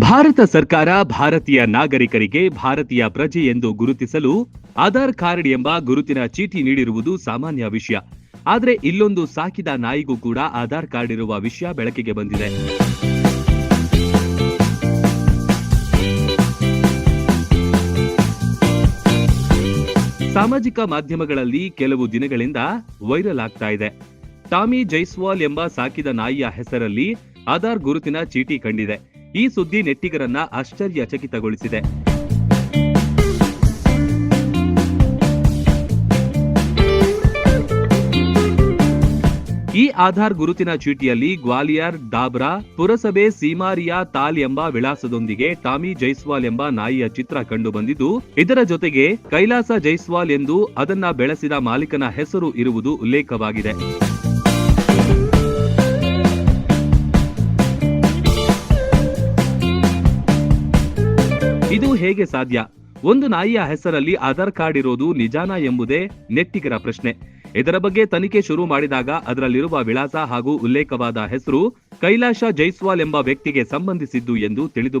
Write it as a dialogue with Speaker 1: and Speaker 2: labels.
Speaker 1: ಭಾರತ ಸರ್ಕಾರ ಭಾರತೀಯ ನಾಗರಿಕರಿಗೆ ಭಾರತೀಯ ಪ್ರಜೆ ಎಂದು ಗುರುತಿಸಲು ಆಧಾರ್ ಕಾರ್ಡ್ ಎಂಬ ಗುರುತಿನ ಚೀಟಿ ನೀಡಿರುವುದು ಸಾಮಾನ್ಯ ವಿಷಯ. ಆದರೆ ಇಲ್ಲೊಂದು ಸಾಕಿದ ನಾಯಿಗೂ ಕೂಡ ಆಧಾರ್ ಕಾರ್ಡ್ ಇರುವ ವಿಷಯ ಬೆಳಕಿಗೆ ಬಂದಿದೆ. ಸಾಮಾಜಿಕ ಮಾಧ್ಯಮಗಳಲ್ಲಿ ಕೆಲವು ದಿನಗಳಿಂದ ವೈರಲ್ ಆಗ್ತಾ ಇದೆ. ಟಾಮಿ ಜೈಸ್ವಾಲ್ ಎಂಬ ಸಾಕಿದ ನಾಯಿಯ ಹೆಸರಲ್ಲಿ ಆಧಾರ್ ಗುರುತಿನ ಚೀಟಿ ಕಂಡಿದೆ. ಈ ಸುದ್ದಿ ನೆಟ್ಟಿಗರನ್ನ ಆಶ್ಚರ್ಯಚಕಿತಗೊಳಿಸಿದೆ. ಈ ಆಧಾರ್ ಗುರುತಿನ ಚೀಟಿಯಲ್ಲಿ ಗ್ವಾಲಿಯರ್, ಡಾಬ್ರಾ, ಪುರಸಭೆ ಸೀಮಾರಿಯಾ ತಾಲ್ ಎಂಬ ವಿಳಾಸದೊಂದಿಗೆ ಟಾಮಿ ಜೈಸ್ವಾಲ್ ಎಂಬ ನಾಯಿಯ ಚಿತ್ರ ಕಂಡು ಬಂದಿದ್ದು ಇದರ ಜೊತೆಗೆ ಕೈಲಾಸ ಜೈಸ್ವಾಲ್ ಎಂದು ಅದನ್ನ ಬೆಳೆಸಿದ ಮಾಲೀಕನ ಹೆಸರು ಇರುವುದು ಉಲ್ಲೇಖವಾಗಿದೆ. ಹೇಗೆ ಸಾಧ್ಯ? ಒಂದು ನಾಯಿಯ ಹೆಸರಲ್ಲಿ ಆಧಾರ್ ಕಾರ್ಡ್ ಇರೋದು ನಿಜಾನ ಎಂಬುದೇ ನೆಟ್ಟಿಗರ ಪ್ರಶ್ನೆ. ಇದರ ಬಗ್ಗೆ ತನಿಖೆ ಶುರು ಮಾಡಿದಾಗ ಅದರಲ್ಲಿರುವ ವಿಳಾಸ ಹಾಗೂ ಉಲ್ಲೇಖವಾದ ಹೆಸರು ಕೈಲಾಶ ಜೈಸ್ವಾಲ್ ಎಂಬ ವ್ಯಕ್ತಿಗೆ ಸಂಬಂಧಿಸಿದ್ದು ಎಂದು ತಿಳಿದು